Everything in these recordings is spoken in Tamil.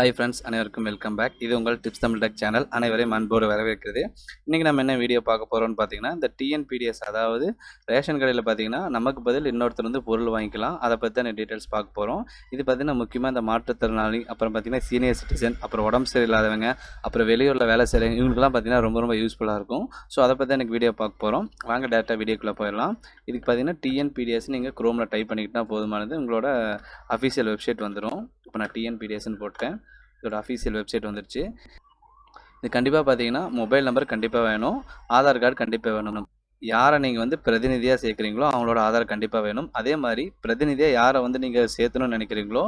ஹை ஃப்ரெண்ட்ஸ் அனைவருக்கும் வெல்கம் பேக் இது உங்கள் டிப்ஸ் தமிழ் டெக் சேனல் அனைவரையும் அன்போடு வரவேற்கிறது. இன்றைக்கி நம்ம என்ன வீடியோ பார்க்க போகிறோம்னு பார்த்தீங்கன்னா இந்த டிஎன்பிடிஎஸ் அதாவது ரேஷன் கடையில் பார்த்தீங்கன்னா நமக்கு பதில் இன்னொருத்தர் வந்து பொருள் வாங்கிக்கலாம். அதை பற்றி தான் டீட்டெயில்ஸ் பார்க்க போகிறோம் இது பார்த்தீங்கன்னா முக்கியமாக இந்த மாற்றுத்திறனாளி அப்புறம் பார்த்தீங்கன்னா சீனியர் சிட்டிசன் அப்புறம் உடம்பு சரியில்லாதவங்க அப்புறம் வெளியூரில் வேலை செய்கிறவங்க இவங்களுக்குலாம் பார்த்தீங்கன்னா ரொம்ப ரொம்ப யூஸ்ஃபுல்லாக இருக்கும். ஸோ அதை பற்றி எனக்கு வீடியோ பார்க்க போகிறோம் வாங்க டேரெக்டாக வீடியோக்குள்ளே போயிடலாம். இதுக்கு பார்த்தீங்கன்னா டிஎன்பிடிஎஸ் நீங்கள் குரோமில் டைப் பண்ணிக்கிட்டால் போதுமானது. உங்களோட அஃபீஷியல் வெப்சைட் வந்துடும் இப்போ நான் டிஎன்பிடிஎஸ்ன்னு போட்டேன். இதோட அஃபீஷியல் வெப்சைட் வந்துருச்சு. இது கண்டிப்பாக பார்த்தீங்கன்னா மொபைல் நம்பர் கண்டிப்பாக வேணும். ஆதார் கார்டு கண்டிப்பாக வேணும். யாரை நீங்கள் வந்து பிரதிநிதியாக சேர்க்குறீங்களோ அவங்களோட ஆதார் கண்டிப்பாக வேணும். அதே மாதிரி பிரதிநிதியாக யாரை வந்து நீங்கள் சேர்த்தணும்னு நினைக்கிறீங்களோ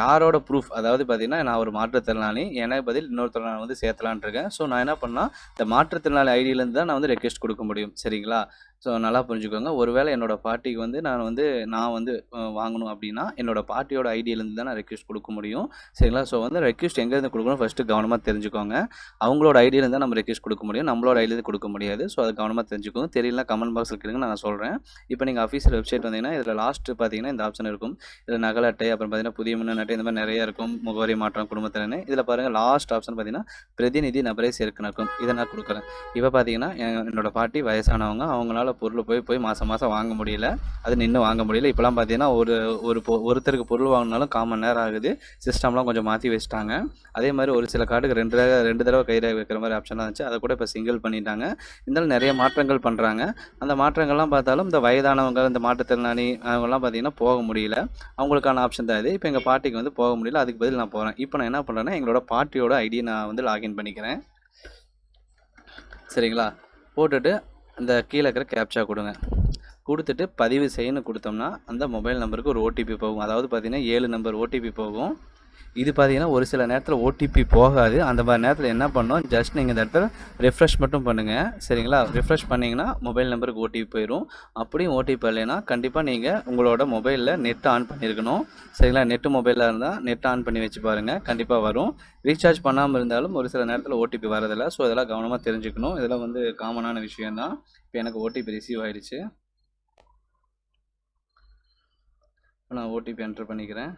யாரோட ப்ரூஃப் அதாவது பார்த்தீங்கன்னா நான் ஒரு மாற்றுத்திறனாளி எனக்கு பதில் இன்னொருத்தர் நான் வந்து சேர்த்தலான் இருக்கேன். ஸோ நான் என்ன பண்ணால் இந்த மாற்றுத்திறனாளி ஐடியிலேருந்து தான் நான் வந்து ரெக்வெஸ்ட் கொடுக்க முடியும். சரிங்களா? ஸோ நல்லா புரிஞ்சுக்கோங்க. ஒருவேளை என்னோட பாட்டிக்கு வந்து நான் வந்து நான் வந்து வாங்கணும் அப்படின்னா என்னோட பாட்டியோட ஐடியிலேருந்து தான் நான் ரெக்வெஸ்ட் கொடுக்க முடியும். சரிங்களா? ஸோ வந்து ரெக்வஸ்ட் எங்கேருந்து கொடுக்கணும் ஃபஸ்ட்டு கவனமாக தெரிஞ்சுக்கோங்க. அவங்களோட ஐடியிலேருந்து தான் நம்ம ரெக்வஸ்ட் கொடுக்க முடியும். நம்மளோட ஐடியிலேருந்து கொடுக்க முடியாது. ஸோ அதை கவனமாக தெரிஞ்சுக்கோங்க. தெரியல கமெண்ட் பாக்ஸில் கேளுங்க நான் சொல்கிறேன் இப்போ நீங்கள் அஃபீஷியல் வெப்சைட் வந்தீங்கன்னா இதில் லாஸ்ட்டு பார்த்தீங்கன்னா இந்த ஆப்ஷன் இருக்கும். இதில் நகல் அட்டை அப்புறம் பார்த்தீங்கன்னா புதிய மின்னணு அட்டை இந்த மாதிரி நிறைய இருக்கும். முகவரி மாற்றம் குடும்பத்தினு இதில் பாருங்கள் லாஸ்ட் ஆப்ஷன் பார்த்தீங்கன்னா பிரதிநிதி நபரை சேர்க்கணும் இதை நான் கொடுக்குறேன். இப்போ பார்த்தீங்கன்னா என்- என்னோட பாட்டி வயசானவங்க. அவங்களால பொருள் போய் போய் மாதம் மாதம் வாங்க முடியல. அது நின்று வாங்க முடியல. இப்போலாம் பார்த்தீங்கன்னா ஒரு ஒரு பொ- ஒருத்தருக்கு பொருள் வாங்கினாலும் காமன் நேரம் ஆகுது. சிஸ்டம்லாம் கொஞ்சம் மாற்றி வச்சுட்டாங்க. அதே மாதிரி ஒரு சில கார்டுக்கு ரெண்டு தடவை ரெண்டு தடவை கையில் வைக்கிற மாதிரி ஆப்ஷன்லாம் இருந்துச்சு. அதை கூட இப்போ சிங்கிள் பண்ணிட்டாங்க. இருந்தாலும் நிறைய மாற்றங்கள் பண்ணுறாங்க அந்த மாற்றங்கள்லாம் பார்த்தாலும் இந்த வயதானவங்க இந்த மாற்றுத்திறனாளி அவங்கெல்லாம் பார்த்தீங்கன்னா போக முடியல. அவங்களுக்கான ஆப்ஷன் தான் இது. இப்போ எங்கள் பாட்டிக்கு வந்து போக முடியல. அதுக்கு பதில் நான் போகிறேன் இப்போ நான் என்ன பண்ணுறேன்னா எங்களோட பாட்டியோட ஐடியை நான் வந்து லாகின் பண்ணிக்கிறேன். சரிங்களா? போட்டுட்டு அந்த கீழே இருக்கிற கேப்சா கொடுங்க. கொடுத்துட்டு பதிவு செய்யணும் கொடுத்தோம்னா அந்த மொபைல் நம்பருக்கு ஒரு ஓடிபி போகும். அதாவது பார்த்தீங்கன்னா ஏழு நம்பர் ஓடிபி போகும். இது பார்த்தீங்கன்னா ஒரு சில நேரத்தில் ஓடிபி போகாது. அந்த மாதிரி நேரத்தில் என்ன பண்ணோம் ஜஸ்ட் நீங்கள் இந்த இடத்துல ரெஃப்ரெஷ் மட்டும் பண்ணுங்கள் சரிங்களா? ரெஃப்ரெஷ் பண்ணிங்கன்னா மொபைல் நம்பருக்கு ஓடிபி போயிடும் அப்படியும் ஓடிபி இல்லைன்னா கண்டிப்பாக நீங்கள் உங்களோட மொபைலில் நெட் ஆன் பண்ணியிருக்கணும் சரிங்களா? நெட்டு மொபைலாக இருந்தால் நெட் ஆன் பண்ணி வச்சு பாருங்கள் கண்டிப்பாக வரும். ரீசார்ஜ் பண்ணாமல் இருந்தாலும் ஒரு சில நேரத்தில் ஓடிபி வரதில்லை ஸோ இதெல்லாம் கவனமாக தெரிஞ்சுக்கணும். இதெல்லாம் வந்து காமனான விஷயந்தான் இப்போ எனக்கு ஓடிபி ரிசீவ் ஆகிடுச்சு இப்போ நான் ஓடிபி என்டர் பண்ணிக்கிறேன்.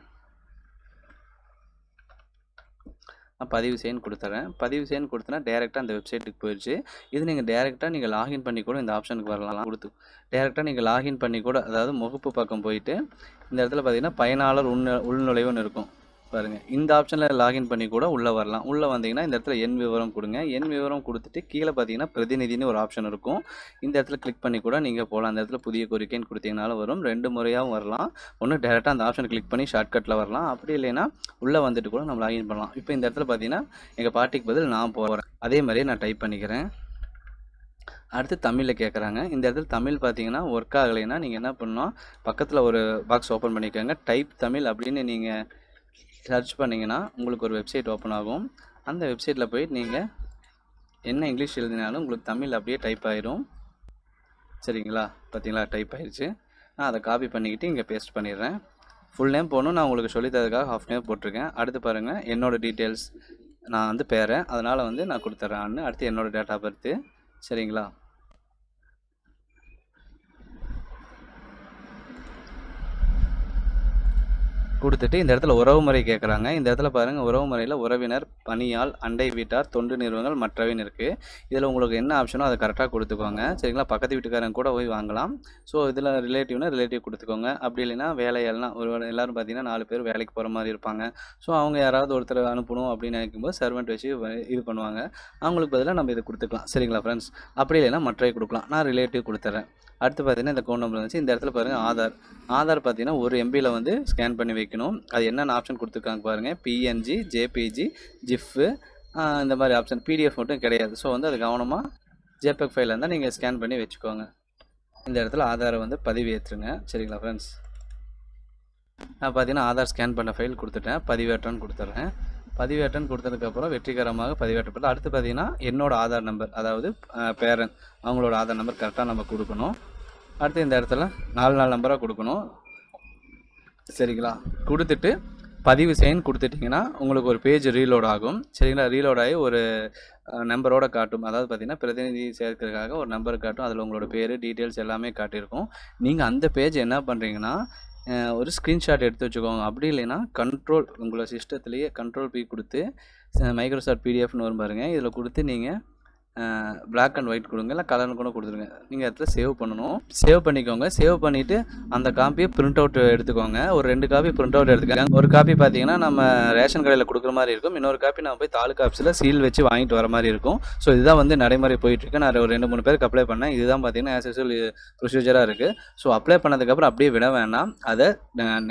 நான் பதிவு செய்யன்னு கொடுத்துறேன். பதிவு செய்யன்னு கொடுத்தனா டேரெக்டாக அந்த வெப்சைட்டுக்கு போயிடுச்சு இது நீங்கள் டேரெக்டாக நீங்கள் லாகின் பண்ணி கூட இந்த ஆப்ஷனுக்கு வரலாம். கொடுத்து டேரெக்டாக நீங்கள் லாகின் பண்ணி கூட அதாவது முகப்பு பக்கம் போயிட்டு இந்த இடத்துல பார்த்தீங்கன்னா பயனாளர் உள்நு உள்நுழைவுன்னு இருக்கும். பாருங்கள் இந்த ஆப்ஷனில் லாகின் பண்ணி கூட உள்ளே வரலாம். உள்ளே வந்தீங்கன்னா இந்த இடத்துல எண் விவரம் கொடுங்க. எண் விவரம் கொடுத்துட்டு கீழே பார்த்தீங்கன்னா பிரதிநிதின்னு ஒரு ஆப்ஷன் இருக்கும். இந்த இடத்துல கிளிக் பண்ணி கூட நீங்கள் போகலாம் அந்த இடத்துல புதிய கோரிக்கைன்னு கொடுத்தீங்கனாலும் வரும். ரெண்டு முறையாகவும் வரலாம். ஒன்று டேரெக்டாக அந்த ஆப்ஷன் கிளிக் பண்ணி ஷார்ட்கட்டில் வரலாம். அப்படி இல்லைன்னா உள்ளே வந்துட்டு கூட நம்ம லாகின் பண்ணலாம். இப்போ இந்த இடத்துல பார்த்தீங்கன்னா எங்கள் பாட்டிக்கு பதில் நான் போகிறேன் அதே மாதிரியே நான் டைப் பண்ணிக்கிறேன். அடுத்து தமிழில் கேட்குறாங்க இந்த இடத்துல தமிழ் பார்த்தீங்கன்னா ஒர்க் ஆகலைன்னா நீங்கள் என்ன பண்ணணும் பக்கத்தில் ஒரு பாக்ஸ் ஓப்பன் பண்ணிக்கோங்க. டைப் தமிழ் அப்படின்னு நீங்கள் சர்ச் பண்ணிங்கன்னா உங்களுக்கு ஒரு வெப்சைட் ஓப்பன் ஆகும். அந்த வெப்சைட்டில் போய் நீங்கள் என்ன இங்கிலீஷ் எழுதினாலும் உங்களுக்கு தமிழ் அப்படியே டைப் ஆயிரும். சரிங்களா? பார்த்தீங்களா டைப் ஆயிடுச்சு நான் அதை காப்பி பண்ணிக்கிட்டு இங்கே பேஸ்ட் பண்ணிடுறேன். ஃபுல் நேம் போகணும் நான் உங்களுக்கு சொல்லித்தரதுக்காக ஹாஃப் நேம் போட்டிருக்கேன். அடுத்து பாருங்கள் என்னோட டீட்டெயில்ஸ் நான் வந்து பேரேன். அதனால் வந்து நான் கொடுத்துட்றேன் அடுத்து என்னோட டேட்டா பர்த்து சரிங்களா? கொடுத்துட்டு இந்த இடத்துல உறவு முறை கேட்குறாங்க இந்த இடத்துல பாருங்கள் உறவு முறையில் உறவினர் பணியால் அண்டை வீட்டார் தொண்டு நிறுவனங்கள் மற்றவைன்னு இருக்குது இதில் உங்களுக்கு என்ன ஆப்ஷனோ அதை கரெக்டாக கொடுத்துக்கோங்க. சரிங்களா? பக்கத்து வீட்டுக்காரங்க கூட போய் வாங்கலாம். ஸோ இதில் ரிலேட்டிவ்னா ரிலேட்டிவ் கொடுத்துக்கோங்க. அப்படி இல்லைன்னா வேலையெல்லாம் ஒரு எல்லோரும் பார்த்தீங்கன்னா நாலு பேர் வேலைக்கு போகிற மாதிரி இருப்பாங்க. ஸோ அவங்க யாராவது ஒருத்தர் அனுப்பணும் அப்படின்னு நினைக்கும்போது சர்வெண்ட் வச்சு வ- இது பண்ணுவாங்க. அவங்களுக்கு பதிலாக நம்ம இதை கொடுத்துக்கலாம். சரிங்களா ஃப்ரெண்ட்ஸ் அப்படி இல்லைன்னா மற்றவை கொடுக்கலாம். நான் ரிலேட்டிவ் கொடுத்துட்றேன் அடுத்து பார்த்தீங்கன்னா இந்த ஃபோன் நம்பர் இருந்துச்சு இந்த இடத்துல பாருங்கள் ஆதார். ஆதார் பார்த்தீங்கன்னா ஒரு எம்பியில் வந்து ஸ்கேன் பண்ணி வைக்கணும். அது என்னென்ன ஆப்ஷன் கொடுத்துருக்காங்க பாருங்கள் பிஎன்ஜி ஜேபிஜி ஜிஃப்பு இந்த மாதிரி ஆப்ஷன் பிடிஎஃப் மட்டும் கிடையாது. ஸோ வந்து அது கவனமாக ஜேபெக் ஃபைல் இருந்தால் நீங்கள் ஸ்கேன் பண்ணி வச்சுக்கோங்க. இந்த இடத்துல ஆதாரை வந்து பதிவேற்றுங்க. சரிங்களா ஃப்ரெண்ட்ஸ் நான் பார்த்தீங்கன்னா ஆதார் ஸ்கேன் பண்ண ஃபைல் கொடுத்துட்டேன். பதிவேற்றன்னு கொடுத்துட்றேன். பதிவேற்றன்னு கொடுத்ததுக்கப்புறம் வெற்றிகரமாக பதிவேற்றப்பட்டு அடுத்து பார்த்தீங்கன்னா என்னோடய ஆதார் நம்பர் அதாவது பேரன் அவங்களோட ஆதார் நம்பர் கரெக்டாக நம்ம கொடுக்கணும். அடுத்து இந்த இடத்துல நாலு நாலு நம்பராக கொடுக்கணும். சரிங்களா? கொடுத்துட்டு பதிவு செய்யன்னு கொடுத்துட்டிங்கன்னா உங்களுக்கு ஒரு பேஜ் ரீலோட் ஆகும். சரிங்களா? ரீலோட் ஆகி ஒரு நம்பரோட காட்டும். அதாவது பார்த்தீங்கன்னா பிரதிநிதி சேர்க்கறதுக்காக ஒரு நம்பர் காட்டும். அதில் உங்களோட பேர் டீட்டெயில்ஸ் எல்லாமே காட்டியிருக்கும். நீங்கள் அந்த பேஜ் என்ன பண்ணுறீங்கன்னா ஒரு ஸ்க்ரீன்ஷாட் எடுத்து வச்சுக்கோங்க. அப்படி இல்லைன்னா கண்ட்ரோல் உங்களோட சிஸ்டத்துலேயே கண்ட்ரோல் பி கொடுத்து மைக்ரோசாஃப்ட் பிடிஎஃப்னு வரும் பாருங்கள் இதில் கொடுத்து நீங்கள் பிளாக் அண்ட் ஒயிட் கொடுங்க இல்லை கலர்னு கூட கொடுத்துருங்க. நீங்கள் இடத்துல சேவ் பண்ணணும். சேவ் பண்ணிக்கோங்க. சேவ் பண்ணிவிட்டு அந்த காப்பியை பிரிண்ட் அவுட் எடுத்துக்கோங்க. ஒரு ரெண்டு காப்பி பிரிண்ட் அவுட் எடுத்துக்கோங்க. ஒரு காப்பி பார்த்தீங்கன்னா நம்ம ரேஷன் கடையில் கொடுக்குற மாதிரி இருக்கும். இன்னொரு காப்பி நம்ம போய் தாலுக்கா ஆஃபீஸில் சீல் வச்சு வாங்கிட்டு வர மாதிரி இருக்கும். ஸோ இதுதான் வந்து நடைமுறை போயிட்டுருக்கு. நான் ஒரு ரெண்டு மூணு பேருக்கு அப்ளை பண்ணேன். இதுதான் பார்த்தீங்கன்னா ஆஸ் யூஸ்வல் ப்ரொசீஜராக இருக்குது ஸோ அப்ளை பண்ணதுக்கப்புறம் அப்படியே விட வேணாம். அதை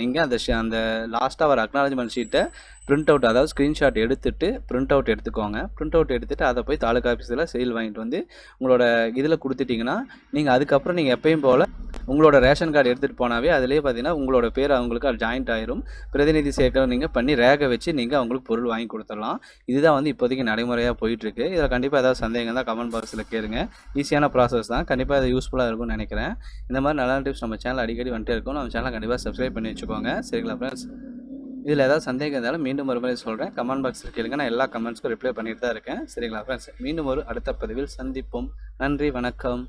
நீங்கள் அந்த அந்த லாஸ்ட்டாக வர அக்னாலஜ்மெண்ட் ஷீட்டை பிரிண்ட் அவுட் அதாவது ஸ்க்ரீன்ஷாட் எடுத்துட்டு பிரிண்ட் அவுட் எடுத்துக்கோங்க. பிரிண்ட் அவுட் எடுத்துகிட்டு அதை போய் தாலுக்கா ஆஃபீஸில் சீல் வாங்கிட்டு வந்து உங்களோட இதில் கொடுத்துட்டிங்கன்னா நீங்கள் அதுக்கப்புறம் நீங்கள் எப்பயும் போல் உங்களோட ரேஷன் கார்டு எடுத்துகிட்டு போனாவே அதிலேயே பார்த்தீங்கன்னா உங்களோட பேர் அவங்களுக்கு ஜாயிண்ட் ஆயிரும். பிரதிநிதி சேர்க்கணும் நீங்கள் பண்ணி ரேகை வச்சு நீங்கள் அவங்களுக்கு பொருள் வாங்கி கொடுத்துடலாம். இதுதான் வந்து இப்போதைக்கு நடைமுறையாக போயிட்டுருக்கு. இதில் கண்டிப்பாக ஏதாவது சந்தேகம் தான் கமெண்ட் பாக்ஸில் கேளுங்க. ஈஸியான ப்ராசஸ் தான். கண்டிப்பாக இது யூஸ்ஃபுல்லாக இருக்கும்னு நினைக்கிறேன். இந்த மாதிரி நல்ல டிப்ஸ் நம்ம சேனல் அடிக்கடி வந்துட்டே இருக்கும். நம்ம சேனலை கண்டிப்பாக சப்ஸ்கிரைப் பண்ணி வச்சுக்கோங்க. சரிங்களா ஃப்ரெண்ட்ஸ் இதில் ஏதாவது சந்தேகம் இருந்தாலும் மீண்டும் ஒரு முறை சொல்கிறேன். கமெண்ட் பாக்ஸில் கேளுங்க. நான் எல்லா கமெண்ட்ஸ்க்கும் ரிப்ளை பண்ணிட்டு தான் இருக்கேன். சரிங்களா ஃப்ரெண்ட்ஸ் மீண்டும் ஒரு அடுத்த பதிவில் சந்திப்போம். நன்றி வணக்கம்.